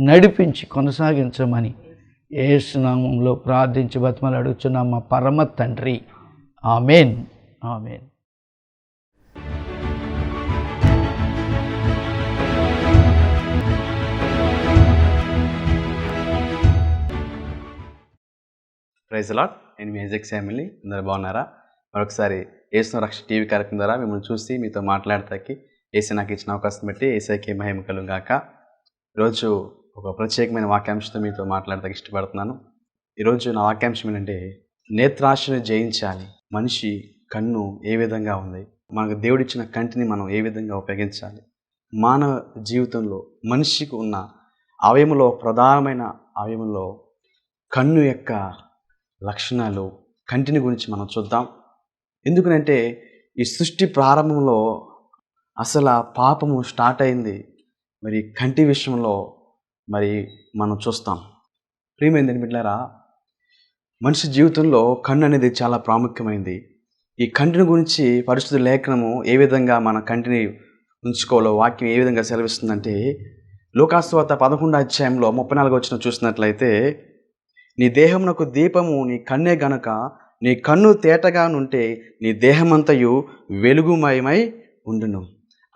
నడిపించి కొనసాగించమని ఏసునామంలో ప్రార్థించి బతిమలు అడుగుచున్నాం మా పరమ తండ్రి. ఆమెన్. ఆమెన్. ప్రైజ్ లాట్ నేను మీ ఎజెక్ ఫ్యామిలీ అందరు బాగున్నారా? మరొకసారి ఏసిన రక్ష టీవీ కార్యక్రమం ద్వారా మిమ్మల్ని చూసి మీతో మాట్లాడటానికి ఏసీ నాకు ఇచ్చిన అవకాశం బట్టి ఏసైకి మహిమ కలుగాక ఈరోజు ఒక ప్రత్యేకమైన వాక్యాంశంతో మీతో మాట్లాడతాకి ఇష్టపడుతున్నాను. ఈరోజు నా వాక్యాంశం ఏంటంటే నేత్రాశను జయించాలి. మనిషి కన్ను ఏ విధంగా ఉంది? మనకు దేవుడిచ్చిన కంటిని మనం ఏ విధంగా ఉపయోగించాలి? మానవ జీవితంలో మనిషికి ఉన్న అవయములో ప్రధానమైన అవయములో కన్ను యొక్క లక్షణాలు కంటిని గురించి మనం చూద్దాం. ఎందుకనంటే ఈ సృష్టి ప్రారంభంలో అసలు ఆ పాపము స్టార్ట్ అయింది. మరి కంటి విషయంలో మరి మనం చూస్తాం. ప్రియమైందని బిడ్డారా మనిషి జీవితంలో కన్ను అనేది చాలా ప్రాముఖ్యమైంది. ఈ కంటిని గురించి పరిశుద్ధ లేఖనము ఏ విధంగా మన కంటిని ఉంచుకోవాలో వాక్యం ఏ విధంగా సెలవిస్తుందంటే లోకాస్వాత పదకొండు అధ్యాయంలో ముప్పై నాలుగు వచ్చిన చూసినట్లయితే నీ దేహమునకు దీపము నీ కన్నే గనక నీ కన్ను తేటగా నుంటే నీ దేహమంతయు వెలుగుమయమై ఉండును.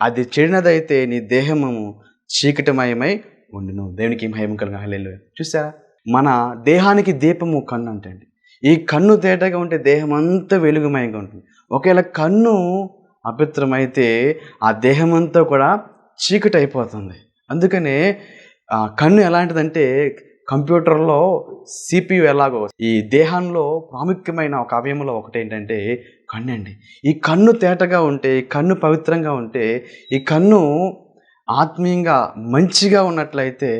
అది చెడినదైతే నీ దేహము చీకటిమయమై ఉండును దేవునికి మహిమ కలుగు. హల్లెలూయా. చూసారా మన దేహానికి దీపము కన్ను అంటండి. ఈ కన్ను తేటగా ఉంటే దేహం అంతా వెలుగుమయంగా ఉంటుంది. ఒకవేళ కన్ను అపవిత్రమైతే ఆ దేహం అంతా కూడా చీకటి అయిపోతుంది అందుకనే ఆ కన్ను ఎలాంటిదంటే కంప్యూటర్లో సిపియు ఎలాగో ఈ దేహంలో ప్రాముఖ్యమైన ఒక అవయములో ఒకటి ఏంటంటే కన్ను అండి ఈ కన్ను తేటగా ఉంటే ఈ కన్ను పవిత్రంగా ఉంటే ఈ కన్ను ఆత్మీయంగా మంచిగా ఉన్నట్లయితే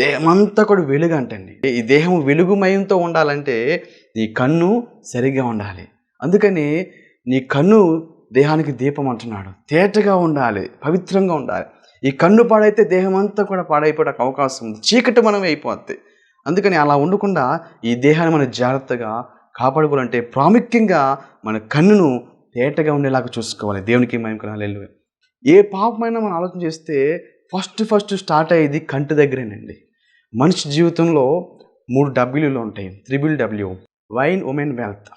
దేహమంతా కూడా వెలుగు అంటండి. ఈ దేహం వెలుగుమయంతో ఉండాలంటే నీ కన్ను సరిగ్గా ఉండాలి. అందుకని నీ కన్ను దేహానికి దీపం అంటున్నాడు. తేటగా ఉండాలి పవిత్రంగా ఉండాలి. ఈ కన్ను పాడైతే దేహం అంతా కూడా పాడైపోవడానికి అవకాశం ఉంది. చీకటి మనం అయిపోద్ది. అందుకని అలా ఉండకుండా ఈ దేహాన్ని మనం జాగ్రత్తగా కాపాడుకోవాలంటే ప్రాముఖ్యంగా మన కన్నును తేటగా ఉండేలాగా చూసుకోవాలి. దేవునికి మేము కనాలి ఏ పాపమైనా మనం ఆలోచన చేస్తే ఫస్ట్ ఫస్ట్ స్టార్ట్ అయ్యేది కంటి దగ్గరేనండి. మనిషి జీవితంలో మూడు డబ్ల్యూలు ఉంటాయి. Triple W. Wine women wealth.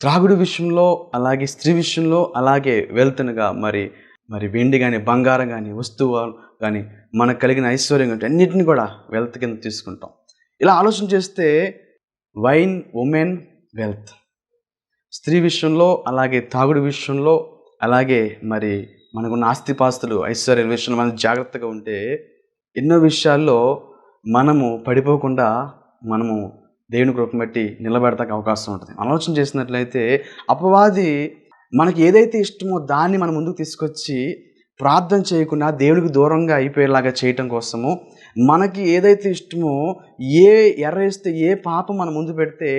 త్రాగుడు విషయంలో అలాగే స్త్రీ విషయంలో అలాగే వెల్త్నగా మరి మరి వెండి కానీ బంగారం కానీ వస్తువు కానీ మనకు కలిగిన ఐశ్వర్యం కానీ అన్నిటిని కూడా వెల్త్ కింద తీసుకుంటాం. ఇలా ఆలోచన చేస్తే వైన్ ఉమెన్ వెల్త్. స్త్రీ విషయంలో అలాగే తాగుడు విషయంలో అలాగే మరి మనకున్న ఆస్తిపాస్తులు ఐశ్వర్య విషయంలో మనం జాగ్రత్తగా ఉంటే ఎన్నో విషయాల్లో మనము పడిపోకుండా మనము దేవుని కృపను బట్టి నిలబెడతానికి అవకాశం ఉంటుంది. ఆలోచన చేసినట్లయితే అపవాది మనకి ఏదైతే ఇష్టమో దాన్ని మనం ముందుకు తీసుకొచ్చి ప్రార్థన చేయకుండా దేవునికి దూరంగా అయిపోయేలాగా చేయటం కోసము మనకి ఏదైతే ఇష్టమో ఏ ఎర్రేస్తే ఏ పాపం మన ముందు పెడితే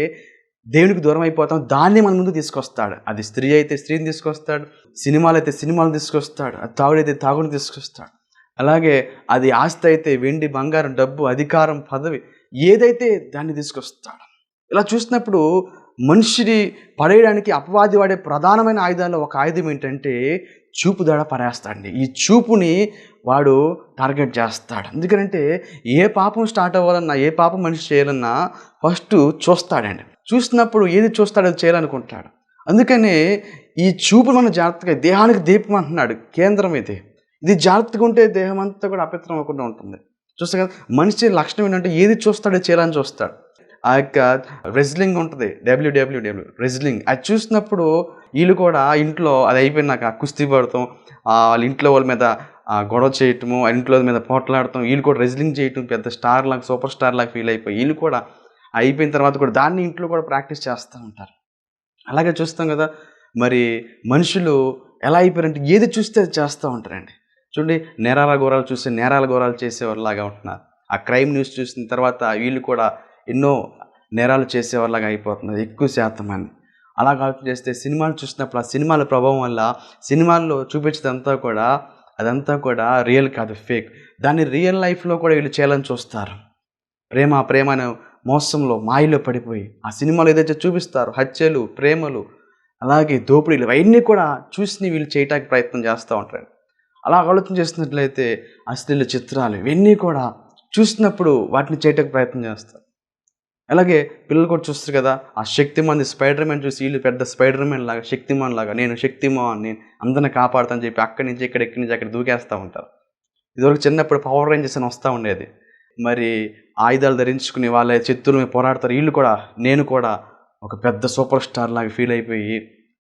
దేవునికి దూరం అయిపోతాం. దాన్ని మన ముందు తీసుకొస్తాడు. అది స్త్రీ అయితే స్త్రీని తీసుకొస్తాడు. సినిమాలు అయితే సినిమాలు తీసుకొస్తాడు. అది తాగుడైతే తాగుని తీసుకొస్తాడు. అలాగే అది ఆస్తి అయితే వెండి బంగారం డబ్బు అధికారం పదవి ఏదైతే దాన్ని తీసుకొస్తాడు. ఇలా చూసినప్పుడు మనిషిని పడేయడానికి అపవాది వాడే ప్రధానమైన ఆయుధాల్లో ఒక ఆయుధం ఏంటంటే చూపు దడ పడేస్తాడండి ఈ చూపుని వాడు టార్గెట్ చేస్తాడు. ఎందుకంటే ఏ పాపం స్టార్ట్ అవ్వాలన్నా ఏ పాపం మనిషి చేయాలన్నా ఫస్ట్ చూస్తాడండి. చూసినప్పుడు ఏది చూస్తాడో అది చేయాలనుకుంటాడు అందుకనే ఈ చూపు మన జాగ్రత్తగా దేహానికి దీపం అంటున్నాడు కేంద్రం ఇది. ఇది జాగ్రత్తగా ఉంటే దేహం అంతా కూడా అపవిత్రం అవ్వకుండా ఉంటుంది. చూస్తే కదా మనిషి లక్షణం ఏంటంటే ఏది చూస్తాడో చేయాలని చూస్తాడు. ఆ యొక్క రెజ్లింగ్ ఉంటుంది డబ్ల్యూడబ్ల్యూడబ్ల్యూ రెజ్లింగ్ అది చూసినప్పుడు వీళ్ళు కూడా ఇంట్లో అది అయిపోయినాక కుస్తీ పడతాం వాళ్ళ ఇంట్లో వాళ్ళ మీద గొడవ చేయటము ఆ ఇంట్లో వాళ్ళ మీద పోట్లాడటం వీళ్ళు కూడా రెజ్లింగ్ చేయటం పెద్ద స్టార్ లాగా సూపర్ స్టార్ లాగా ఫీల్ అయిపోయి వీళ్ళు కూడా అయిపోయిన తర్వాత కూడా దాన్ని ఇంట్లో కూడా ప్రాక్టీస్ చేస్తూ ఉంటారు. అలాగే చూస్తాం కదా మరి మనుషులు ఎలా అయిపోయారంటే ఏది చూస్తే అది చేస్తూ ఉంటారండి. చూడండి నేరాల ఘోరాలు చూస్తే నేరాల ఘోరాలు చేసేవారిలాగా ఉంటున్నారు. ఆ క్రైమ్ న్యూస్ చూసిన తర్వాత వీళ్ళు కూడా ఎన్నో నేరాలు చేసేవారిలాగా అయిపోతున్నారు ఎక్కువ శాతం అని. అలా ఆలోచన చేస్తే సినిమాలు చూసినప్పుడు ఆ సినిమాల ప్రభావం వల్ల సినిమాల్లో చూపించేదంతా కూడా అదంతా కూడా రియల్ కాదు ఫేక్. దాన్ని రియల్ లైఫ్లో కూడా వీళ్ళు చేయాలని చూస్తారు. ప్రేమ ప్రేమ మోసంలో మాయలో పడిపోయి ఆ సినిమాలో ఏదైతే చూపిస్తారో హత్యలు ప్రేమలు అలాగే దోపిడీలు అవన్నీ కూడా చూసి వీళ్ళు చేయటానికి ప్రయత్నం చేస్తూ ఉంటారు. అలా ఆలోచన చేస్తున్నట్లయితే అశ్లీల చిత్రాలు ఇవన్నీ కూడా చూసినప్పుడు వాటిని చేయటానికి ప్రయత్నం చేస్తారు. అలాగే పిల్లలు కూడా చూస్తారు కదా ఆ శక్తిమాన్ స్పైడర్ మ్యాన్ చూసి వీళ్ళు పెద్ద స్పైడర్ మ్యాన్ లాగా శక్తిమాన్ లాగా నేను శక్తిమాన్ నేను అందరిని కాపాడుతాను చెప్పి అక్కడి నుంచి ఇక్కడ ఇక్కడి నుంచి అక్కడ దూకేస్తూ ఉంటారు. ఇదివరకు చిన్నప్పుడు పవర్ రేంజెస్ అని వస్తూ ఉండేది. మరి ఆయుధాలు ధరించుకుని వాళ్ళ చిత్తుల మీద పోరాడతారు. వీళ్ళు కూడా నేను కూడా ఒక పెద్ద సూపర్ స్టార్ లాగా ఫీల్ అయిపోయి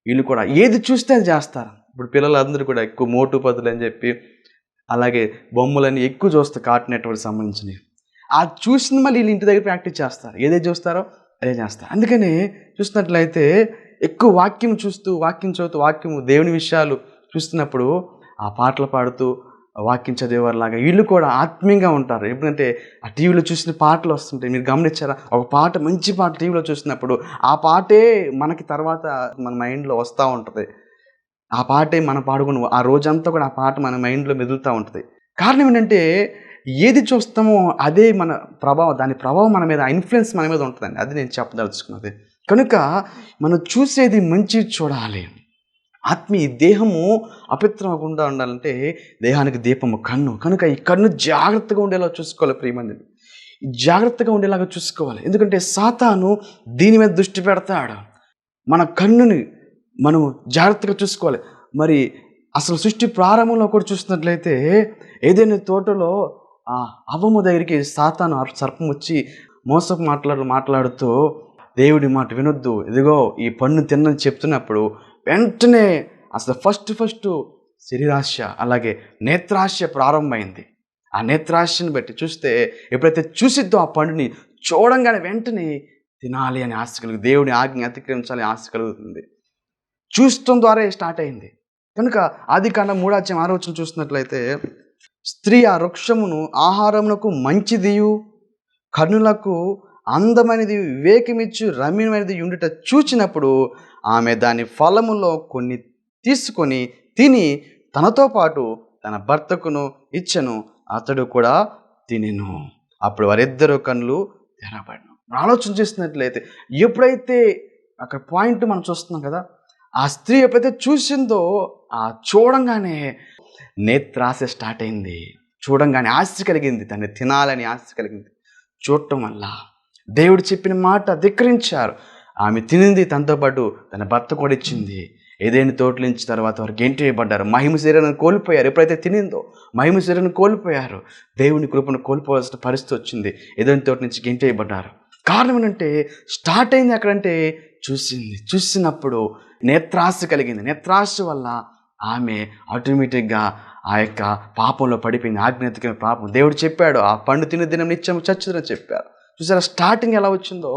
వీళ్ళు కూడా ఏది చూస్తే అది చేస్తారు. ఇప్పుడు పిల్లలందరూ కూడా ఎక్కువ మోటు పదులు అని చెప్పి అలాగే బొమ్మలని ఎక్కువ చూస్తారు కార్టూన్ నెట్వర్క్ సంబంధించినవి. ఆ చూసిన మళ్ళీ వీళ్ళు ఇంటి దగ్గర ప్రాక్టీస్ చేస్తారు. ఏదైతే చూస్తారో అదే చేస్తారు. అందుకని చూసినట్లయితే ఎక్కువ వాక్యం చూస్తూ వాక్యం చదువుతూ వాక్యం దేవుని విషయాలు చూస్తున్నప్పుడు ఆ పాటలు పాడుతూ వాక్యం చదివేవారిలాగా. వీళ్ళు కూడా ఆత్మీయంగా ఉంటారు. ఎప్పుడంటే ఆ టీవీలో చూసిన పాటలు వస్తుంటాయి. మీరు గమనించారా? ఒక పాట మంచి పాట టీవీలో చూసినప్పుడు ఆ పాటే మనకి తర్వాత మన మైండ్లో వస్తూ ఉంటుంది. ఆ పాటే మనం పాడుకుని ఆ రోజంతా కూడా ఆ పాట మన మైండ్లో మెదులుతూ ఉంటుంది. కారణం ఏంటంటే ఏది చూస్తామో అదే మన ప్రభావం దాని ప్రభావం మన మీద ఇన్ఫ్లుయెన్స్ మన మీద ఉంటుందండి. అది నేను చెప్పదలుచుకున్నది. కనుక మనం చూసేది మంచి చూడాలి ఆత్మీయ దేహము అపవిత్రమకుండా ఉండాలంటే దేహానికి దీపము కన్ను. కనుక ఈ కన్ను జాగ్రత్తగా ఉండేలా చూసుకోవాలి ప్రియమందిని జాగ్రత్తగా ఉండేలాగా చూసుకోవాలి. ఎందుకంటే సాతాను దీని మీద దృష్టి పెడతాడు. మన కన్నుని మనం జాగ్రత్తగా చూసుకోవాలి. మరి అసలు సృష్టి ప్రారంభంలో కూడా చూసినట్లయితే ఏదైనా తోటలో ఆ అవ్వము దగ్గరికి సాతాను సర్పం వచ్చి మోసపు మాట్లాడు మాట్లాడుతూ దేవుడి మాట వినొద్దు. ఇదిగో ఈ పన్ను తిన్నని చెప్తున్నప్పుడు వెంటనే అసలు ఫస్ట్ ఫస్ట్ శరీరాశ అలాగే నేత్రాశ ప్రారంభమైంది. ఆ నేత్రాశని బట్టి చూస్తే ఎప్పుడైతే చూసిద్దో ఆ పండుని చూడంగానే వెంటనే తినాలి అని ఆశ కలుగు దేవుని ఆజ్ఞ అతిక్రమించాలని ఆశ కలుగుతుంది. చూడటం ద్వారా స్టార్ట్ అయింది. కనుక ఆది కాండ మూడాచ్యం ఆలోచన చూసినట్లయితే స్త్రీ ఆ వృక్షమును ఆహారమునకు మంచిదియు కన్నులకు అందమైనది వివేకమిచ్చు రమ్యమైనది ఉండుట చూచినప్పుడు ఆమె దాని ఫలములో కొన్ని తీసుకొని తిని తనతో పాటు తన భర్తకును ఇచ్చను. అతడు కూడా తినెను. అప్పుడు వారిద్దరు కళ్ళు తెరబడను ఆలోచన చేసినట్లయితే ఎప్పుడైతే అక్కడ పాయింట్ మనం చూస్తున్నాం కదా ఆ స్త్రీ ఎప్పుడైతే చూసిందో ఆ చూడంగానే నేత్రాశ స్టార్ట్ అయింది. చూడంగానే ఆశ కలిగింది. దాన్ని తినాలని ఆస్తి కలిగింది. చూడటం వల్ల దేవుడు చెప్పిన మాట ధిక్కరించారు. ఆమె తినింది తనతో పాటు తన భర్త కూడా ఇచ్చింది. ఏదైనా తోటలించిన తర్వాత వారు గెంటి వేయబడ్డారు మహిమ శరీరాన్ని కోల్పోయారు. ఎప్పుడైతే తినిందో మహిమ శరీరాన్ని కోల్పోయారు. దేవుని కృపను కోల్పోవాల్సిన పరిస్థితి వచ్చింది. ఏదైనా తోట నుంచి గెంటి వేయబడ్డారు కారణం ఏంటంటే స్టార్ట్ అయింది ఎక్కడంటే చూసింది. చూసినప్పుడు నేత్రాశ కలిగింది. నేత్రాశ వల్ల ఆమె ఆటోమేటిక్గా ఆ యొక్క పాపంలో పడిపోయింది. ఆజ్ఞాతికమైన పాపం. దేవుడు చెప్పాడు ఆ పండు తిన దినం నిత్యం చచ్చుదని చెప్పారు. చూసారా స్టార్టింగ్ ఎలా వచ్చిందో?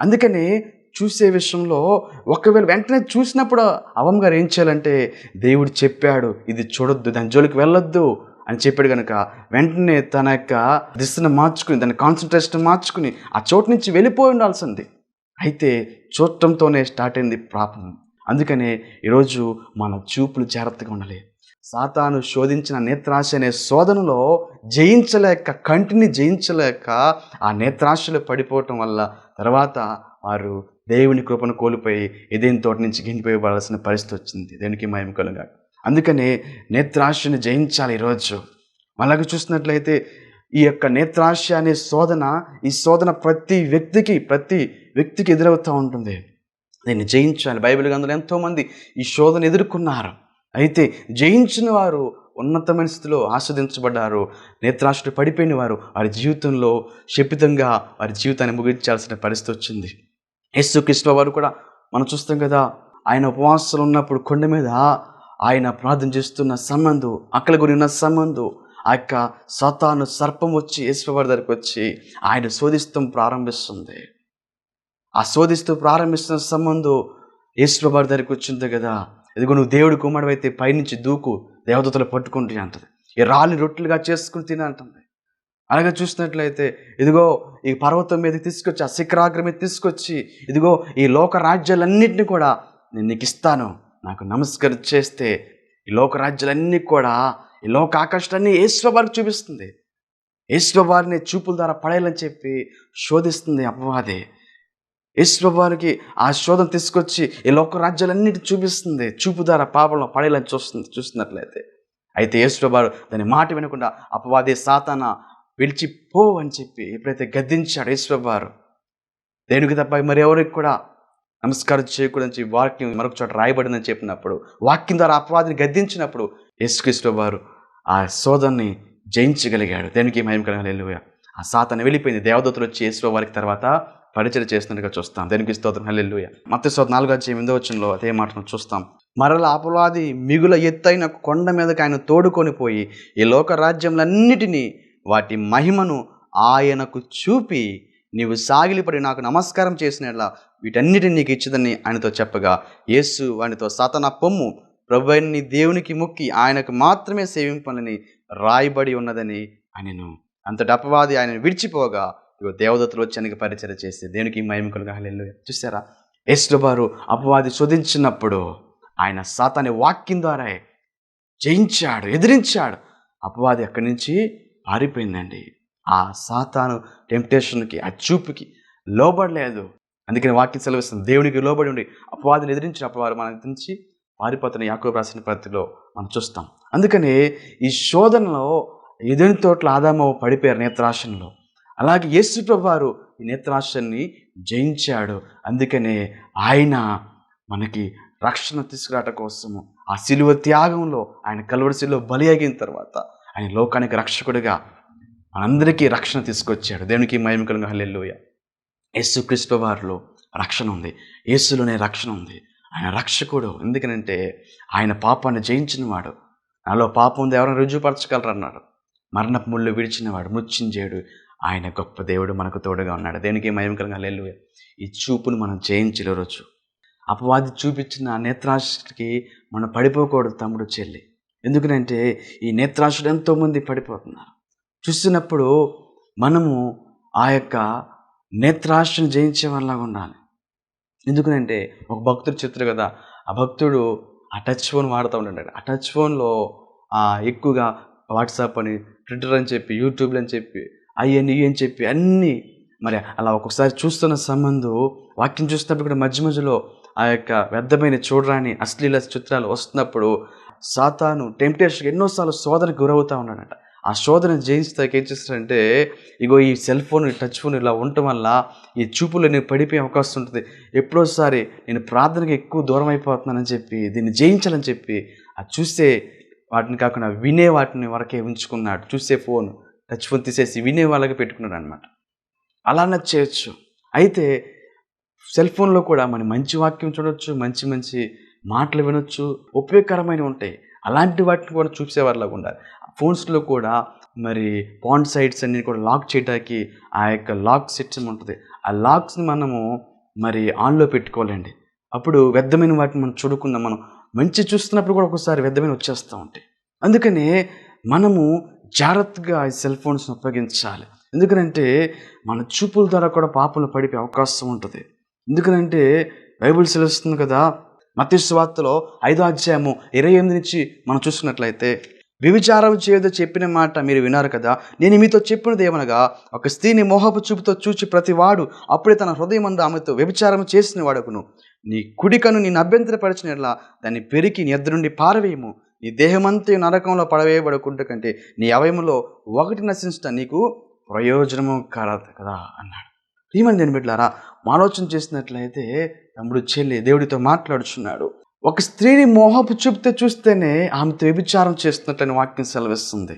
అందుకని చూసే విషయంలో ఒకవేళ వెంటనే చూసినప్పుడు అవం గారు ఏం చేయాలంటే దేవుడు చెప్పాడు ఇది చూడొద్దు దాని జోలికి వెళ్ళొద్దు అని చెప్పాడు కనుక వెంటనే తన యొక్క దిశను మార్చుకుని దాని కాన్సన్ట్రేషన్ మార్చుకుని ఆ చోటు నుంచి వెళ్ళిపోయి ఉండాల్సింది. అయితే చూడటంతోనే స్టార్ట్ అయింది పాపం. అందుకనే ఈరోజు మన చూపులు జాగ్రత్తగా ఉండాలి. సాతాను శోధించిన నేత్రాశ అనే శోధనలో జయించలేక కంటిని జయించలేక ఆ నేత్రాశలు పడిపోవటం వల్ల తర్వాత వారు దేవుని కృపను కోల్పోయి ఇదేని తోట నుంచి గింగిపోయబడాల్సిన పరిస్థితి వచ్చింది. దేనికి మహిమ అందుకనే నేత్రాశని జయించాలి ఈరోజు. అలాగే చూసినట్లయితే ఈ యొక్క నేత్రాశ అనే శోధన ఈ శోధన ప్రతి వ్యక్తికి ప్రతి వ్యక్తికి ఎదురవుతూ ఉంటుంది. దీన్ని జయించాలి. బైబిల్ గందులు ఎంతోమంది ఈ శోధన ఎదుర్కొన్నారు. అయితే జయించిన వారు ఉన్నతమైన స్థితిలో ఆస్వాదించబడ్డారు నేత్రాశుడు పడిపోయిన వారు వారి జీవితంలో శపితంగా వారి జీవితాన్ని ముగించాల్సిన పరిస్థితి వచ్చింది. యేసు కృష్ణ వారు కూడా మనం చూస్తాం కదా ఆయన ఉపవాసాలు ఉన్నప్పుడు కొండ మీద ఆయన ప్రార్థన చేస్తున్న సంబంధం అక్కల గురి ఉన్న సంబంధం ఆ యొక్క సతాను సర్పం వచ్చి యేసువారి దగ్గరికి వచ్చి ఆయన శోధిస్తూ ప్రారంభిస్తుంది. ఆ శోధిస్తూ ప్రారంభిస్తున్న సంబంధం యేసువారి దగ్గరికి వచ్చింది కదా ఇదిగో నువ్వు దేవుడి కుమారుడు అయితే పైనుంచి దూకు దేవదూతలు పట్టుకుంటే అంటది. ఈ రాళ్ళు రొట్టెలుగా చేసుకుని తిన అంటుంది. అలాగే చూసినట్లయితే ఇదిగో ఈ పర్వతం మీద తీసుకొచ్చి ఆ శిఖరాగ్రం మీద తీసుకొచ్చి ఇదిగో ఈ లోక రాజ్యాలన్నింటినీ కూడా నేను నీకు ఇస్తాను. నాకు నమస్కారం చేస్తే ఈ లోక రాజ్యాలన్నీ కూడా ఈ లోక ఆకాశాన్ని ఈశ్వవారికి చూపిస్తుంది. ఈశ్వవారిని చూపుల ద్వారా పడేయాలని చెప్పి శోధిస్తుంది అపవాది. ఈశ్వవారికి ఆ శోధన తీసుకొచ్చి ఈ లోక రాజ్యాలన్నిటి చూపిస్తుంది. చూపు ద్వారా పాపంలో పడేలా చూస్తుంది చూస్తున్నట్లయితే. అయితే యేసుప్రభారు దాని మాట వినకుండా అపవాది సాతాన విడిచిపో అని చెప్పి ఎప్పుడైతే గద్దించాడు యేసుప్రభారు దేనికి తప్ప మరి ఎవరికి కూడా నమస్కారం చేయకూడదని చెప్పి వాక్యం మరొక చోట రాయబడిందని చెప్పినప్పుడు వాక్యం ద్వారా అపవాదిని గద్దించినప్పుడు యేసుక్రీస్తు వారు ఆ శోధనని జయించగలిగాడు. దేనికి మహిమ కలగలేదు ఆ సాతాన్ని వెళ్ళిపోయింది. దేవదూతలు వచ్చి యేసు వారికి తర్వాత పరిచయం చేస్తున్నట్టుగా చూస్తాం. దేనికి స్తోత్రం. హల్లెలూయ. మత్త స్తోత్రం నాలుగు వచ్చి ఎనిమిదో వచనంలో అదే మాటను చూస్తాం. మరల అపవాది మిగుల ఎత్తైన కొండ మీదకి ఆయన తోడుకొని పోయి ఈ లోక రాజ్యములన్నిటినీ వాటి మహిమను ఆయనకు చూపి నీవు సాగిలిపడి నాకు నమస్కారం చేసినట్లా వీటన్నిటిని నీకు ఇచ్చదని ఆయనతో చెప్పగా యేసు వానితో సతన పొమ్ము ప్రభుని దేవునికి మొక్కి ఆయనకు మాత్రమే సేవింపనని రాయబడి ఉన్నదని ఆయనను. అంతటి అపవాది ఆయన విడిచిపోగా ఇగో దేవదత్తులు వచ్చి ఆయనకి పరిచయం చేస్తే దేవునికి మహిమకులుగా హల్లెలు చూసారా? యేసు వారు అపవాది శోధించినప్పుడు ఆయన సాతాని వాక్యం ద్వారా జయించాడు ఎదిరించాడు. అపవాది అక్కడి నుంచి పారిపోయిందండి. ఆ సాతాను టెంప్టేషన్కి ఆ చూపుకి లోబడలేదు. అందుకని వాక్యం సెలవిస్తుంది దేవునికి లోబడి ఉండి అపవాదిని ఎదిరించిన అపవారు మనం నుంచి పారిపోతున్న యాకో రాసిన పద్ధతిలో మనం చూస్తాం. అందుకని ఈ శోధనలో ఎదుని తోట్ల ఆదామవ పడిపోయారు నేత్రాశంలో అలాగే యేసు వారు ఈ నేత్రాశన్ని జయించాడు. అందుకనే ఆయన మనకి రక్షణ తీసుకురాట కోసము ఆ సిలువ త్యాగంలో ఆయన కలువరి బలి అయిన తర్వాత ఆయన లోకానికి రక్షకుడిగా మనందరికీ రక్షణ తీసుకొచ్చాడు. దేవునికి మహిమకలంగా హల్లెల్లోయ యేసు క్రీస్తు వారిలో రక్షణ ఉంది. యేసులోనే రక్షణ ఉంది. ఆయన రక్షకుడు. ఎందుకనంటే ఆయన పాపాన్ని జయించిన వాడు నాలో పాపం ఉంది. ఎవరైనా రుజువుపరచగలరు అన్నాడు మరణపు ముళ్ళు విడిచినవాడు. ముచ్చింజేడు ఆయన గొప్ప దేవుడు మనకు తోడుగా ఉన్నాడు. దేనికి మయంకరంగా లేలు ఈ చూపును మనం జయించలే అపవాది చూపించిన ఆ నేత్రాశకి మనం పడిపోకూడదు తమ్ముడు చెల్లి. ఎందుకనంటే ఈ నేత్రాశుడు ఎంతోమంది పడిపోతున్నారు. చూస్తున్నప్పుడు మనము ఆ యొక్క నేత్రాశను జయించే వాళ్ళగా ఉండాలి. ఎందుకనంటే ఒక భక్తుడు చెప్తారు కదా ఆ భక్తుడు ఆ టచ్ ఫోన్ వాడుతూ ఉంటాడు ఆ టచ్ ఫోన్లో ఎక్కువగా వాట్సాప్ అని ట్విట్టర్ అని చెప్పి యూట్యూబ్లు అని చెప్పి అయ్యని ఇవి అని చెప్పి అన్నీ మరి అలా ఒక్కొక్కసారి చూస్తున్న సంబంధం వాక్యం చూస్తున్నప్పుడు కూడా మధ్య మధ్యలో ఆ యొక్క వ్యర్థమైన చూడరాని అశ్లీల చిత్రాలు వస్తున్నప్పుడు సాతాను టెంప్టేషన్ ఎన్నోసార్లు శోధనకు గురవుతూ ఉన్నాడట. ఆ శోధన జయించడానికి ఏం చేస్తారంటే ఇగో ఈ సెల్ ఫోన్ టచ్ ఫోన్ ఇలా ఉండటం వల్ల ఈ చూపులో నేను పడిపోయే అవకాశం ఉంటుంది. ఎప్పుడోసారి నేను ప్రార్థనకి ఎక్కువ దూరం అయిపోతున్నానని చెప్పి దీన్ని జయించాలని చెప్పి ఆ చూస్తే వాటిని కాకుండా వినే వాటిని వరకే ఉంచుకున్నాడు. చూసే ఫోన్. టచ్ ఫోన్ తీసేసి వినే వాళ్ళకి పెట్టుకున్నాడు అనమాట అలా చేయొచ్చు. అయితే సెల్ ఫోన్లో కూడా మన మంచి వాక్యం చూడొచ్చు మంచి మంచి మాటలు వినొచ్చు ఉపయోగకరమైన ఉంటాయి. అలాంటి వాటిని కూడా చూసేవారిలాగా ఉండాలి. ఫోన్స్లో కూడా మరి పాండ్ సైట్స్ అన్ని కూడా లాక్ చేయడానికి ఆ యొక్క లాక్ సిస్టమ్ ఉంటుంది. ఆ లాక్స్ని మనము మరి ఆన్లో పెట్టుకోవాలండి. అప్పుడు వ్యర్థమైన వాటిని మనం చూడకుండా మనం మంచి చూస్తున్నప్పుడు కూడా ఒకసారి వ్యర్థమైన వచ్చేస్తూ ఉంటాయి. అందుకనే మనము జాగ్రత్తగా ఈ సెల్ ఫోన్స్ని ఉపయోగించాలి. ఎందుకంటే మన చూపుల ద్వారా కూడా పాపలు పడిపే అవకాశం ఉంటుంది. ఎందుకనంటే బైబిల్ సెలవుస్తుంది కదా మత్స్య వార్తలో ఐదో అధ్యాయము ఇరవై ఎనిమిది నుంచి మనం చూసుకున్నట్లయితే వ్యభిచారం చేయదో చెప్పిన మాట మీరు విన్నారు కదా నేను మీతో చెప్పినది ఏమనగా ఒక స్త్రీని మోహపు చూపుతో చూచి ప్రతివాడు అప్పుడే తన హృదయం అందు ఆమెతో వ్యభిచారం చేసిన వాడుకును నీ కుడికను నేను అభ్యంతరపరిచినట్లా దాన్ని పెరికి నీ ఎద్దు నుండి పారవేయము. నీ దేహమంతా నరకంలో పడవేయబడుకుంటే కంటే నీ అవయములో ఒకటి నశించట నీకు ప్రయోజనము కలదు కదా అన్నాడు. ఏమని నేను బిడ్డారా ఆలోచన చేసినట్లయితే తమ్ముడు చెల్లి దేవుడితో మాట్లాడుచున్నాడు. ఒక స్త్రీని మోహపు చూపితే చూస్తేనే ఆమెతో వ్యభిచారం చేస్తున్నట్లని వాక్యం సెలవిస్తుంది.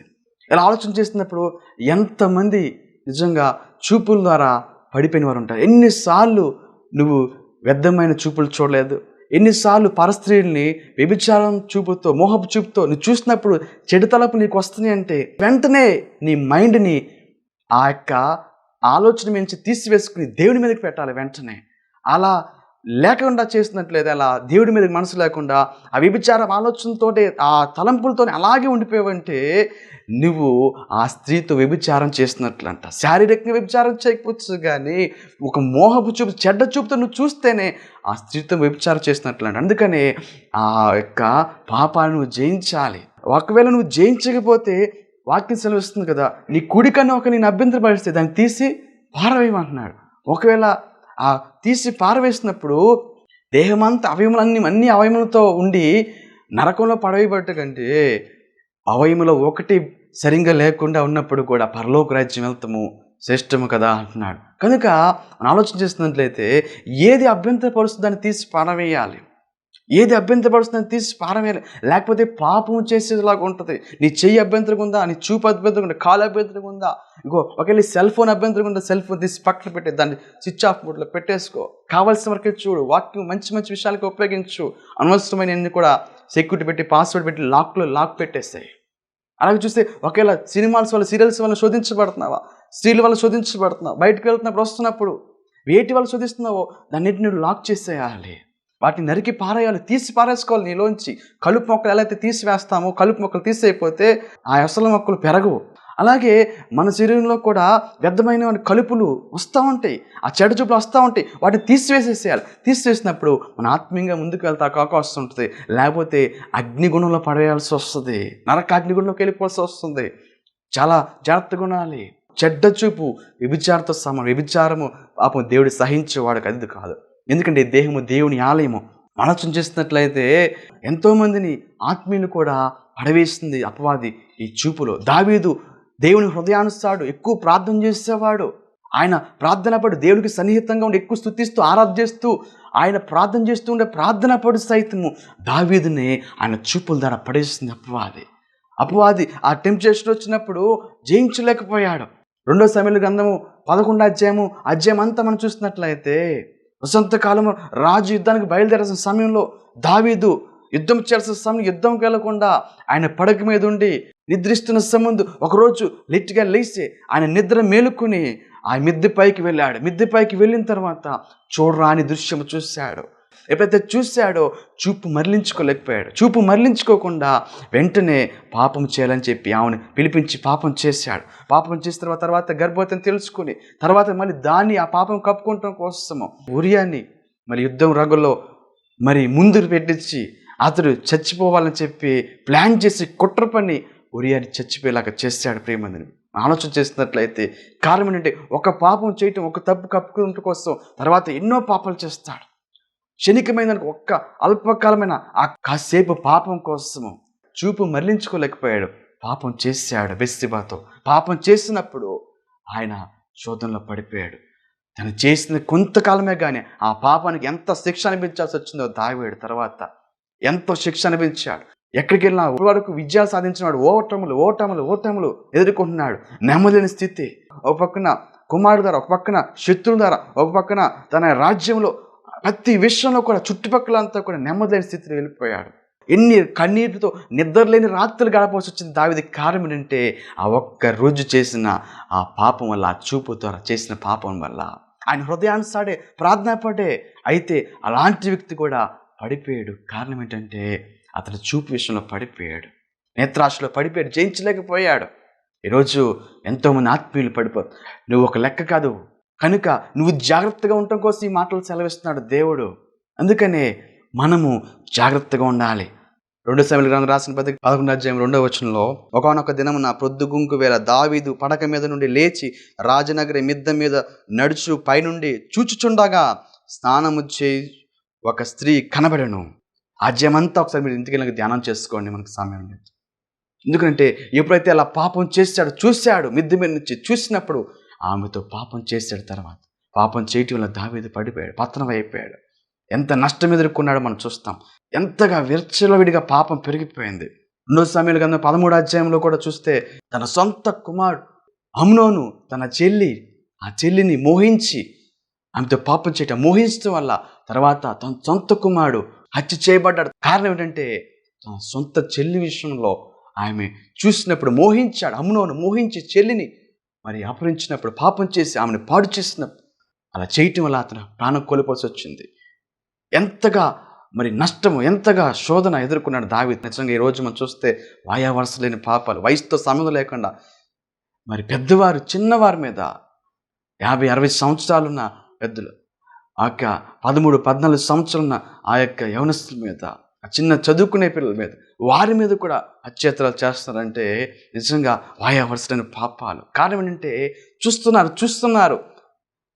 ఇలా ఆలోచన చేస్తున్నప్పుడు ఎంతమంది నిజంగా చూపుల ద్వారా పడిపోయిన వారు ఉంటారు? ఎన్నిసార్లు నువ్వు వ్యర్థమైన చూపులు చూడలేదు? ఎన్నిసార్లు పరస్త్రీల్ని వ్యభిచారం చూపుతో మోహపు చూపుతో నువ్వు చూసినప్పుడు చెడు తలపు నీకు వస్తున్నాయి అంటే వెంటనే నీ మైండ్ని ఆ యొక్క ఆలోచన నుంచి తీసివేసుకుని దేవుని మీదకి పెట్టాలి వెంటనే. అలా లేకుండా చేసినట్లేదు అలా దేవుడి మీద మనసు లేకుండా ఆ వ్యభిచారం ఆలోచనతో ఆ తలంపులతో అలాగే ఉండిపోయావంటే నువ్వు ఆ స్త్రీతో వ్యభిచారం చేస్తున్నట్లంట. శారీరకంగా వ్యభిచారం చేయకపోవచ్చు కానీ ఒక మోహపు చూపు చెడ్డ చూపుతో నువ్వు చూస్తేనే ఆ స్త్రీతో వ్యభిచారం చేస్తున్నట్లంట. అందుకనే ఆ యొక్క పాపాలు నువ్వు జయించాలి. ఒకవేళ నువ్వు జయించకపోతే వాక్యం సెలవిస్తుంది కదా నీ కుడి కన్నా ఒక నేను అభ్యంతరపరిస్తే దాన్ని తీసి పారవేయమంటున్నాడు. ఒకవేళ ఆ తీసి పారవేసినప్పుడు దేహమంతా అవయములన్నీ అన్ని అవయములతో ఉండి నరకంలో పడవేయబట్ట కంటే అవయములో ఒకటి సరిగ్గా లేకుండా ఉన్నప్పుడు కూడా పరలోక రాజ్యం వెళ్తాము శ్రేష్టము కదా అంటున్నాడు. కనుక ఆలోచన చేస్తున్నట్లయితే ఏది అభ్యంతరపరుస్తుందని దాన్ని తీసి పారవేయాలి? ఏది అభ్యంతరపరుస్తుందని తీసి పారవేయాలి లేకపోతే పాపం చేసేలాగా ఉంటుంది. నీ చెయ్యి అభ్యంతరం ఉందా? నీ చూపు అభ్యంతరం ఉందా? కాలు అభ్యంతరం ఉందా? ఇంకో ఒకవేళ సెల్ ఫోన్ అభ్యంతరం ఉందా? సెల్ ఫోన్ తీసి పక్కన పెట్టే దాన్ని స్విచ్ ఆఫ్ మోడ్లో పెట్టేసుకో. కావాల్సిన వరకే చూడు. వాక్యం మంచి మంచి విషయాలకు ఉపయోగించు. అనవసరమైన కూడా సెక్యూరిటీ పెట్టి పాస్వర్డ్ పెట్టి లాక్లో లాక్ పెట్టేస్తాయి అలాగే చూస్తే ఒకవేళ సినిమాల్స్ వల్ల సీరియల్స్ వల్ల శోధించబడుతున్నావా? స్త్రీల వల్ల శోధించబడుతున్నావు? బయటకు వెళ్తున్నప్పుడు వస్తున్నప్పుడు వేటి వల్ల శోధిస్తున్నావో? దాన్నింటిని లాక్ చేసేయాలి. వాటిని నరికి పారేయాలి తీసి పారేసుకోవాలి నీలోంచి. కలుపు మొక్కలు ఎలా అయితే తీసివేస్తామో కలుపు మొక్కలు తీసేయకపోతే ఆ అసలు మొక్కలు పెరగవు. అలాగే మన శరీరంలో కూడా వ్యర్థమైన కలుపులు వస్తూ ఉంటాయి. ఆ చెడు చూపులు వస్తూ ఉంటాయి. వాటిని తీసివేసేసేయాలి. తీసివేసినప్పుడు మన ఆత్మీయంగా ముందుకు వెళ్తా కాక వస్తుంటుంది లేకపోతే అగ్నిగుణంలో పడేయాల్సి వస్తుంది. నరక అగ్నిగుణంలోకి వెళ్ళిపోవాల్సి వస్తుంది. చాలా జాగ్రత్తగా ఉండాలి. చెడ్డ చూపు విభిచారతో సమానం. వ్యభిచారము పాపం దేవుడు సహించేవాడు అది కాదు. ఎందుకంటే దేహము దేవుని ఆలయము. ఆలోచన చేస్తున్నట్లయితే ఎంతోమందిని ఆత్మీయులు కూడా పడవేస్తుంది అపవాది ఈ చూపులో. దావీదు దేవుని హృదయానుస్తాడు ఎక్కువ ప్రార్థన చేసేవాడు. ఆయన ప్రార్థన పడు దేవుడికి సన్నిహితంగా ఉండి ఎక్కువ స్థుతిస్తూ ఆరాధిస్తూ చేస్తూ ఆయన ప్రార్థన చేస్తూ ఉండే ప్రార్థన పడు సైతము దావీదుని ఆయన చూపుల ద్వారా పడేస్తుంది అపవాది. అపవాది ఆ టెంప్టేషన్ వచ్చినప్పుడు జయించలేకపోయాడు. రెండో సమయంలో గ్రంథము పదకొండో అధ్యాయము అధ్యాయం అంతా మనం చూసినట్లయితే వసంతకాలము రాజు యుద్ధానికి బయలుదేరాల్సిన సమయంలో దావీదు యుద్ధం చేయాల్సిన సమయం యుద్ధంకి వెళ్ళకుండా ఆయన పడక మీద ఉండి నిద్రిస్తున్న సమందు ఒకరోజు లిట్గా లేచి ఆయన నిద్ర మేలుకుని ఆ మిద్దె పైకి వెళ్ళాడు. మిద్దె పైకి వెళ్ళిన తర్వాత చూడరాని దృశ్యం చూశాడు. ఎప్పుడైతే చూశాడో చూపు మరలించుకోలేకపోయాడు. చూపు మరలించుకోకుండా వెంటనే పాపం చేయాలని చెప్పి ఆమెను పిలిపించి పాపం చేశాడు. పాపం చేసిన తర్వాత తర్వాత గర్భవతిని తెలుసుకుని తర్వాత మళ్ళీ దాన్ని ఆ పాపం కప్పుకోవటం కోసము ఉరియాన్ని మరి యుద్ధం రగుల్లో మరి ముందు పెట్టించి అతడు చచ్చిపోవాలని చెప్పి ప్లాన్ చేసి కుట్ర పని ఉరియాని చచ్చిపోయేలాగా చేశాడు ప్రేమందిని ఆలోచన చేస్తున్నట్లయితే కారణం ఏంటంటే ఒక పాపం చేయటం ఒక తప్పు కప్పుకుంట కోసం తర్వాత ఎన్నో పాపాలు చేస్తాడు. క్షణికమైన ఒక్క అల్పకాలమైన ఆ కాసేపు పాపం కోసము చూపు మరలించుకోలేకపోయాడు. పాపం చేశాడు వెస్తిబాతో. పాపం చేసినప్పుడు ఆయన శోధనలో పడిపోయాడు. తను చేసిన కొంతకాలమే కానీ ఆ పాపానికి ఎంత శిక్ష అనిపించాల్సి వచ్చిందో దావేడు తర్వాత ఎంతో శిక్ష అనిపించాడు. ఎక్కడికి వెళ్ళినా వరకు విజయాలు సాధించినాడు. ఓటములు ఓటములు ఓటములు ఎదుర్కొంటున్నాడు. నెమ్మదిని స్థితి. ఒక పక్కన కుమారుడు ద్వారా ఒక పక్కన శత్రువు ద్వారా ఒక పక్కన తన రాజ్యంలో ప్రతి విషయంలో కూడా చుట్టుపక్కల అంతా కూడా నెమ్మదైన స్థితిలో వెళ్ళిపోయాడు. ఎన్ని కన్నీటితో నిద్రలేని రాత్రులు గడపవలసి వచ్చిన దావిది కారణం ఏంటంటే ఆ ఒక్క రోజు చేసిన ఆ పాపం వల్ల ఆ చూపు ద్వారా చేసిన పాపం వల్ల. ఆయన హృదయానుసాడే ప్రార్థన పడే అయితే అలాంటి వ్యక్తి కూడా పడిపోయాడు. కారణం ఏంటంటే అతను చూపు విషయంలో పడిపోయాడు. నేత్రాశలో పడిపోయాడు జయించలేకపోయాడు. ఈరోజు ఎంతోమంది ఆత్మీయులు పడిపో నువ్వు ఒక లెక్క కాదు కనుక నువ్వు జాగ్రత్తగా ఉండటం కోసం ఈ మాటలు సెలవిస్తున్నాడు దేవుడు. అందుకనే మనము జాగ్రత్తగా ఉండాలి. రెండు సమయాల గ్రంథం రాసిన పది పదకొండు అధ్యాయం రెండవ వచనంలో ఒకనొక దినమున ప్రొద్దుగుంకు వేళ దావీదు పడక మీద నుండి లేచి రాజనగరి మిద్ద మీద నడుచు పైనుండి చూచుచుండగా స్నానము చేయి ఒక స్త్రీ కనబడను. అధ్యాయమంతా ఒకసారి మీరు ఇంటికి వెళ్ళి ధ్యానం చేసుకోండి మనకు సమయం లేదు. ఎందుకంటే ఎప్పుడైతే అలా పాపం చేశాడు చూశాడు మిద్దె మీద నుంచి చూసినప్పుడు ఆమెతో పాపం చేశాడు తర్వాత. పాపం చేయటం వల్ల దావేది పడిపోయాడు పతనం అయిపోయాడు. ఎంత నష్టం ఎదుర్కొన్నాడో మనం చూస్తాం. ఎంతగా విర్చలవిడిగా పాపం పెరిగిపోయింది. రెండో సమయంలో కన్నా పదమూడు అధ్యాయంలో కూడా చూస్తే తన సొంత కుమారుడు అమ్నోను తన చెల్లి ఆ చెల్లిని మోహించి ఆమెతో పాపం చేయటం మోహించడం వల్ల తర్వాత తన సొంత కుమారుడు హత్య చేయబడ్డాడు. కారణం ఏంటంటే తన సొంత చెల్లి విషయంలో ఆమె చూసినప్పుడు మోహించాడు అమ్నోను మోహించి చెల్లిని మరి అపహరించినప్పుడు పాపం చేసి ఆమెను పాడు చేసినప్పుడు అలా చేయటం వల్ల అతను ప్రాణం కోల్పోవాల్సి వచ్చింది. ఎంతగా మరి నష్టము ఎంతగా శోధన ఎదుర్కొన్నాడు దావి నిజంగా ఈ రోజు మనం చూస్తే వాయా వరుస లేని పాపాలు వయసుతో సంబంధం లేకుండా మరి పెద్దవారు చిన్నవారి మీద యాభై అరవై సంవత్సరాలున్న పెద్దలు ఆ యొక్క పదమూడు పద్నాలుగు సంవత్సరాలున్న ఆ యొక్క యవనస్తుల మీద ఆ చిన్న చదువుకునే పిల్లల మీద వారి మీద కూడా అత్యాచారాలు చేస్తున్నారంటే నిజంగా వాయా పాపాలు. కారణం ఏంటంటే చూస్తున్నారు చూస్తున్నారు.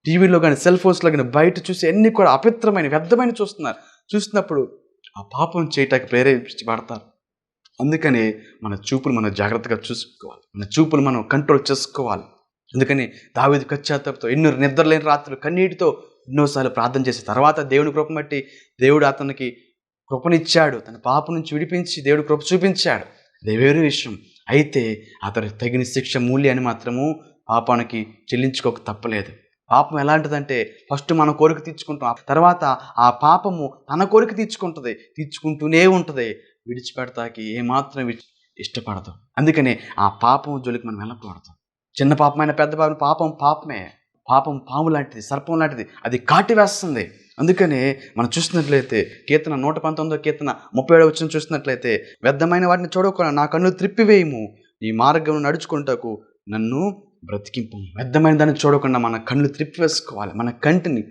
టీవీలో కానీ సెల్ ఫోన్స్లో కానీ బయట చూసి అన్ని కూడా అపవిత్రమైన వ్యర్థమైన చూస్తున్నారు. చూసినప్పుడు ఆ పాపం చేయటానికి ప్రేరేపించబడతారు. అందుకని మన చూపులు మనం జాగ్రత్తగా చూసుకోవాలి. మన చూపులు మనం కంట్రోల్ చేసుకోవాలి. అందుకని దావేది కచ్చాతతో ఎన్నో నిద్రలేని రాత్రులు కన్నీటితో ఎన్నోసార్లు ప్రార్థన చేసిన తర్వాత దేవుని కృప బట్టి దేవుడు అతనికి కృపనిచ్చాడు. తన పాప నుంచి విడిపించి దేవుడు కృప చూపించాడు. అది వేరే విషయం. అయితే అతడు తగిన శిక్ష మూల్యాన్ని మాత్రము పాపానికి చెల్లించుకోక తప్పలేదు. పాపం ఎలాంటిదంటే ఫస్ట్ మన కోరిక తీర్చుకుంటాం. తర్వాత ఆ పాపము తన కోరిక తీర్చుకుంటుంది. తీర్చుకుంటూనే ఉంటుంది. విడిచిపెడతాకి ఏమాత్రం ఇష్టపడదు. అందుకనే ఆ పాపం జోలికి మనం వెళ్ళకూడదు. చిన్న పాపమైన పెద్ద పాపం పాపం పాపమే. పాపం పాము లాంటిది సర్పం లాంటిది అది కాటి వేస్తుంది. అందుకనే మనం చూసినట్లయితే కీర్తన నూట పంతొమ్మిదో కీర్తన ముప్పై ఏడవ వచ్చిన చూసినట్లయితే వ్యర్థమైన వాటిని చూడకుండా నా కన్ను త్రిప్పివేయము. ఈ మార్గం నడుచుకుంటకు నన్ను బ్రతికింపు. వ్యర్థమైన దాన్ని చూడకుండా మన కళ్ళు త్రిప్పివేసుకోవాలి. మన కంటిని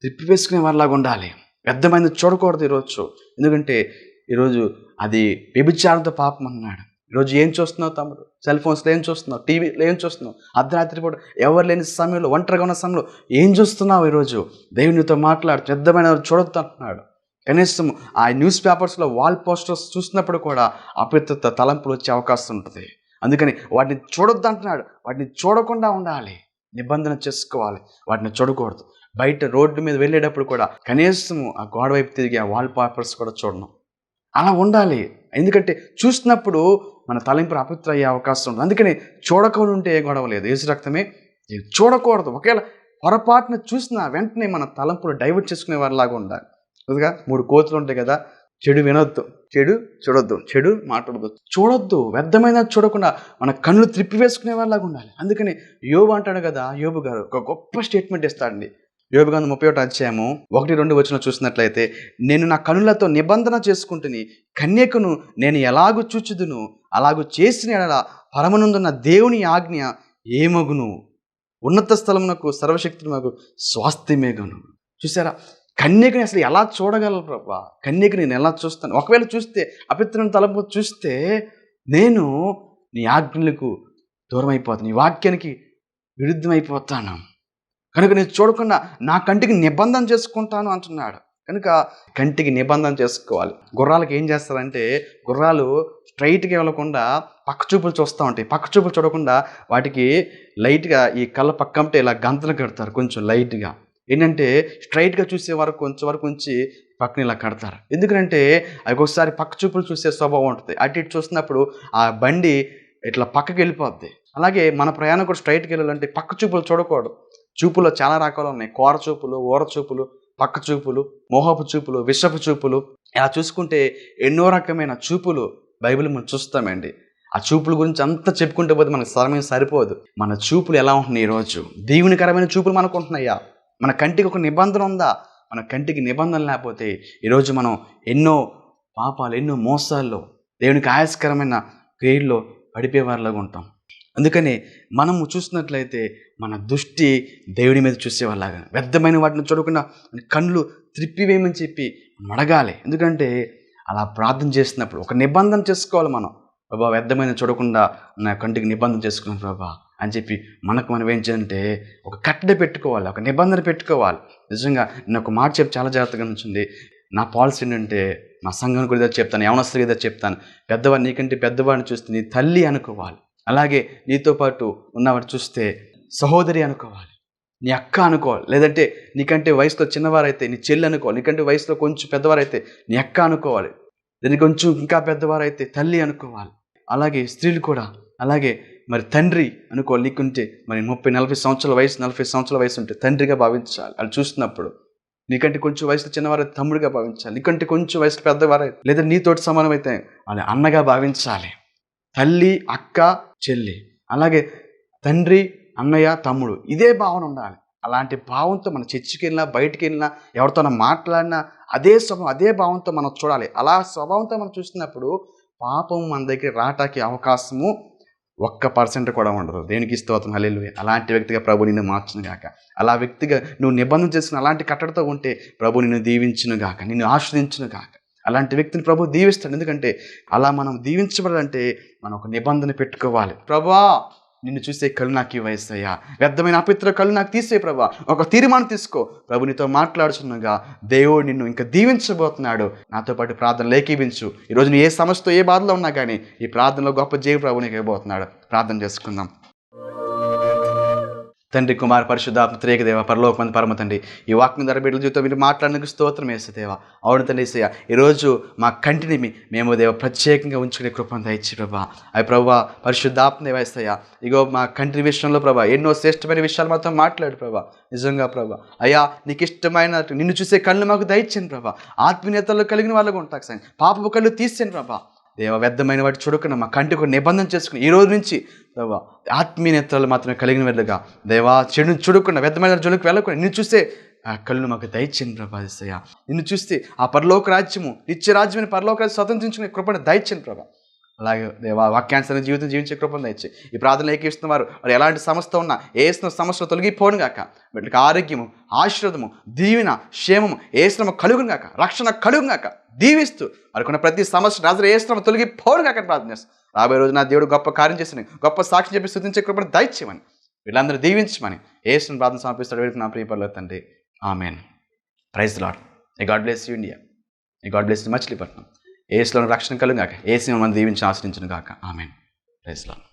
త్రిప్పివేసుకునే వారిలాగా ఉండాలి. వ్యర్థమైనది చూడకూడదు ఈరోజు. ఎందుకంటే ఈరోజు అది వ్యభిచారంతో పాపం అన్నాడు. ఈరోజు ఏం చూస్తున్నావు తమ్ముడు? సెల్ ఫోన్స్లో ఏం చూస్తున్నావు? టీవీలో ఏం చూస్తున్నావు? అర్ధరాత్రి పూట ఎవరు లేని సమయంలో ఒంటరిగా ఉన్న సమయంలో ఏం చూస్తున్నావు ఈరోజు? దేవునితో మాట్లాడు పెద్దమైన చూడొద్దు అంటున్నాడు. కనీసం ఆ న్యూస్ పేపర్స్లో వాల్ పోస్టర్స్ చూసినప్పుడు కూడా అప్రతిత్త తలంపులు వచ్చే అవకాశం ఉంటుంది. అందుకని వాటిని చూడొద్దు అంటున్నాడు. వాటిని చూడకుండా ఉండాలి. నిబంధన చేసుకోవాలి. వాటిని చూడకూడదు. బయట రోడ్డు మీద వెళ్ళేటప్పుడు కూడా కనీసం ఆ గోడ వైపు తిరిగి ఆ వాల్ పేపర్స్ కూడా చూడడం అలా ఉండాలి. ఎందుకంటే చూసినప్పుడు మన తలింపు అపవిత్ర అయ్యే అవకాశం ఉంది అందుకని చూడకుండా ఉంటే ఏ గొడవ లేదు. ఏసు రక్తమే చూడకూడదు. ఒకవేళ పొరపాటున చూసినా వెంటనే మన తలంపులు డైవర్ట్ చేసుకునే వారిలాగా ఉండాలి. కొద్దిగా మూడు కోతులు ఉంటాయి కదా చెడు వినొద్దు. చెడు చూడొద్దు. చెడు మాట్లాడొద్దు. చూడొద్దు. వ్యర్థమైన చూడకుండా మన కళ్ళు త్రిప్పివేసుకునే వాళ్ళలాగా ఉండాలి. అందుకని యోబు అంటాడు కదా యోబు గారు ఒక గొప్ప స్టేట్మెంట్ ఇస్తాడండి. యోబు ముప్పై ఒకటి అధ్యాయము ఒకటి రెండు వచ్చిన చూసినట్లయితే నేను నా కనులతో నిబంధన చేసుకుంటుని కన్యకను నేను ఎలాగూ చూచుదును అలాగూ చేసిన ఎడల పరమనుందున్న దేవుని ఆజ్ఞ ఏమగును? ఉన్నత స్థలమునకు సర్వశక్తులకు స్వాస్థ్యమేగను. చూసారా? కన్యకని అసలు ఎలా చూడగలరు ప్రభా? కన్యకని నేను ఎలా చూస్తాను? ఒకవేళ చూస్తే అపిత్రుని తలపు చూస్తే నేను నీ ఆజ్ఞలకు దూరం అయిపోతాను నీ వాక్యానికి విరుద్ధమైపోతాను. కనుక నేను చూడకుండా నా కంటికి నిబంధన చేసుకుంటాను అంటున్నాడు. కనుక కంటికి నిబంధన చేసుకోవాలి. గుర్రాలకు ఏం చేస్తారంటే గుర్రాలు స్ట్రైట్గా వెళ్ళకుండా పక్క చూపులు చూస్తూ ఉంటాయి. పక్క చూపులు చూడకుండా వాటికి లైట్గా ఈ కళ్ళ పక్కంటే ఇలా గంతలు కడతారు కొంచెం లైట్గా. ఏంటంటే స్ట్రైట్గా చూసే వరకు కొంచెం వరకు ఉంచి పక్కన ఇలా కడతారు. ఎందుకంటే అవి ఒకసారి పక్క చూపులు చూసే స్వభావం ఉంటుంది. అటు ఇటు చూసినప్పుడు ఆ బండి ఇట్లా పక్కకి వెళ్ళిపోద్ది. అలాగే మన ప్రయాణం కూడా స్ట్రైట్కి వెళ్ళాలంటే పక్క చూపులు చూడకూడదు. చూపులో చాలా రకాలు ఉన్నాయి. కోర చూపులు ఊర చూపులు పక్క చూపులు మోహపు చూపులు విషపు చూపులు. ఇలా చూసుకుంటే ఎన్నో రకమైన చూపులు బైబిల్ మనం చూస్తామండి. ఆ చూపుల గురించి అంతా చెప్పుకుంటే పోతే మనకు సమయం సరిపోదు. మన చూపులు ఎలా ఉంటున్నాయి ఈరోజు? దీవునికరమైన చూపులు మనకు ఉంటున్నాయా? మన కంటికి ఒక నిబంధన ఉందా? మన కంటికి నిబంధన లేకపోతే ఈరోజు మనం ఎన్నో పాపాలు ఎన్నో మోసాల్లో దేవునికి ఆయాస్కరమైన క్రియల్లో పడిపోయేవారిలాగా ఉంటాం. అందుకని మనము చూసినట్లయితే మన దృష్టి దేవుడి మీద చూసేవాళ్ళగా వ్యర్థమైన వాటిని చూడకుండా కళ్ళు త్రిప్పివేయమని చెప్పి మనం అడగాలి. ఎందుకంటే అలా ప్రార్థన చేసినప్పుడు ఒక నిబంధన చేసుకోవాలి మనం. ప్రభా వ్యర్థమైన చూడకుండా నా కంటికి నిబంధన చేసుకున్నాను ప్రభా అని చెప్పి మనకు మనం ఏం చేయాలంటే ఒక కట్టె పెట్టుకోవాలి ఒక నిబంధన పెట్టుకోవాలి. నిజంగా నేను ఒక మాట చెప్పి చాలా జాగ్రత్తగా ఉంచండి నా పాలసీ ఏంటంటే నా సంఘం గురించి చెప్తాను యవనస్తుల ఏదో చెప్తాను. పెద్దవాడు నీకంటే పెద్దవాడిని చూస్తే నీ తల్లి అనుకోవాలి. అలాగే నీతో పాటు ఉన్నవాడు చూస్తే సహోదరి అనుకోవాలి నీ అక్క అనుకోవాలి లేదంటే నీకంటే వయసులో చిన్నవారైతే నీ చెల్లి అనుకోవాలి నీకంటే వయసులో కొంచెం పెద్దవారైతే నీ అక్క అనుకోవాలి దీని కొంచెం ఇంకా పెద్దవారైతే తల్లి అనుకోవాలి. అలాగే స్త్రీలు కూడా అలాగే మరి తండ్రి అనుకోవాలి నీకుంటే మరి ముప్పై నలభై సంవత్సరాల వయసు నలభై సంవత్సరాల వయసు ఉంటే తండ్రిగా భావించాలి. అది చూస్తున్నప్పుడు నీకంటే కొంచెం వయసులో చిన్నవారైతే తమ్ముడిగా భావించాలి నీకంటే కొంచెం వయసులో పెద్దవారైతే లేదా నీతోటి సమానమైతే వాళ్ళని అన్నగా భావించాలి. తల్లి అక్క చెల్లి. అలాగే తండ్రి అన్నయ్య తమ్ముడు. ఇదే భావన ఉండాలి. అలాంటి భావంతో మన చర్చికి వెళ్ళినా బయటికి వెళ్ళినా ఎవరితోనో మాట్లాడినా అదే స్వభావం అదే భావంతో మనం చూడాలి. అలా స్వభావంతో మనం చూసినప్పుడు పాపం మన దగ్గర రావటానికి అవకాశము ఒక్క పర్సెంట్ కూడా ఉండదు. దేనికి స్తోత్రం? హలేలు అలాంటి వ్యక్తిగా ప్రభు నిన్ను మార్చును గాక. అలా వ్యక్తిగా నువ్వు నిబంధన చేసుకుని అలాంటి కట్టడితో ఉంటే ప్రభు నిన్ను దీవించును గాక. నిన్ను ఆశ్రదించును గాక. అలాంటి వ్యక్తిని ప్రభు దీవిస్తాడు. ఎందుకంటే అలా మనం దీవించబడాలంటే మనం ఒక నిబంధన పెట్టుకోవాలి. ప్రభా నిన్ను చూసే కళ్ళు నాకు ఈ వ్యర్థమైన అపిత్ర కళ్ళు నాకు తీసే ప్రభా. ఒక తీర్మానం తీసుకో. ప్రభు నీతో మాట్లాడుచున్నగా దేవుడు నిన్ను ఇంకా దీవించబోతున్నాడు. నాతో పాటు ప్రార్థన లేఖీవించు ఈరోజు నువ్వు ఏ సమస్యతో ఏ బాధలో ఉన్నా కానీ ఈ ప్రార్థనలో గొప్ప జయ ప్రభు నీకు ఇవ్వబోతున్నాడు. ప్రార్థన చేసుకుందాం. తండ్రి కుమార్ పరిశుద్ధాత్మ త్రేక దేవ పరలోకమంది పరమ తండ్రి ఈ వాక్యం ధర బిడ్డల జీవితం మీరు మాట్లాడినందుకు స్తోత్రం వేసే దేవ. అవును తండ్రి ఏసయ్య ఈరోజు మా కంటిని మేము దేవ ప్రత్యేకంగా ఉంచుకునే కృపను దయచి ప్రభా. అవి ప్రభా పరిశుద్ధాత్మ దేవేస్తయ్య ఇగో మా కంటి విషయంలో ప్రభా ఎన్నో శ్రేష్టమైన విషయాలు మాత్రం మాట్లాడు ప్రభా. నిజంగా ప్రభా అయ్యా నీకు ఇష్టమైన నిన్ను చూసే కళ్ళు మాకు దయచేయండి ప్రభా. ఆత్మీయతలో కలిగిన వాళ్ళకు ఉంటాకు సాయం పాపపు కళ్ళు తీసేయండి ప్రభా. దేవ వ్యర్థమైన వాటి చూడకుండా మా కంటికి నిబంధన చేసుకుని ఈ రోజు నుంచి దేవా ఆత్మీయ నేత్రాలు మాత్రమే కలిగిన వెళ్ళగా దేవా చెడు చూడకుండా వ్యర్థమైన జోలికి వెళ్ళకుండా నిన్ను చూస్తే ఆ కళ్ళు మాకు దయచేయండి ప్రభా యేసయ్య నిన్ను చూస్తే ఆ పరలోక రాజ్యము నిత్య రాజ్యమైన పరలోక రాజ్యం స్వతంత్రించుకునే కృపను దయచేయండి ప్రభా. అలాగే దేవా వాక్యాంశన జీవితం జీవించే కృపను దయచి ఈ ప్రార్థన ఏకీస్తున్నవారు వారు ఎలాంటి సమస్య ఉన్నా ఏసిన సమస్యలు తొలగిపోను గాక. వీళ్ళకి ఆరోగ్యము ఆశీర్వదము దీవెన క్షేమము ఏశ్రమ కలుగును గాక. రక్షణ కలుగును గాక. దీవిస్తూ వారికి ప్రతి సమస్య రాజు ఏశ్రమ తొలగిపోను గాక కాక ప్రార్థన చేస్తాం. రాబోయే రోజు నా దేవుడు గొప్ప కార్యం చేసిన గొప్ప సాక్షి చెప్పి స్థుతించే కృపను దయచేయమని వీళ్ళందరూ దీవించమని ఏసుని ప్రార్థన సమర్పిస్తాడు. వీరికి నా ప్రియపరలో తండ్రి. ఆమెన్. ప్రైజ్ లాడ్ ఏ గాడ్ బ్లెస్ యూ ఇండియా ఏ గాడ్ బ్లెస్ మచిలీపట్నం. ఏసులో రక్షణ కలుగాక ఏసీ మనం దీవించి ఆశ్రయించను గాక ఆమెన్ ప్రైజ్ లాడ్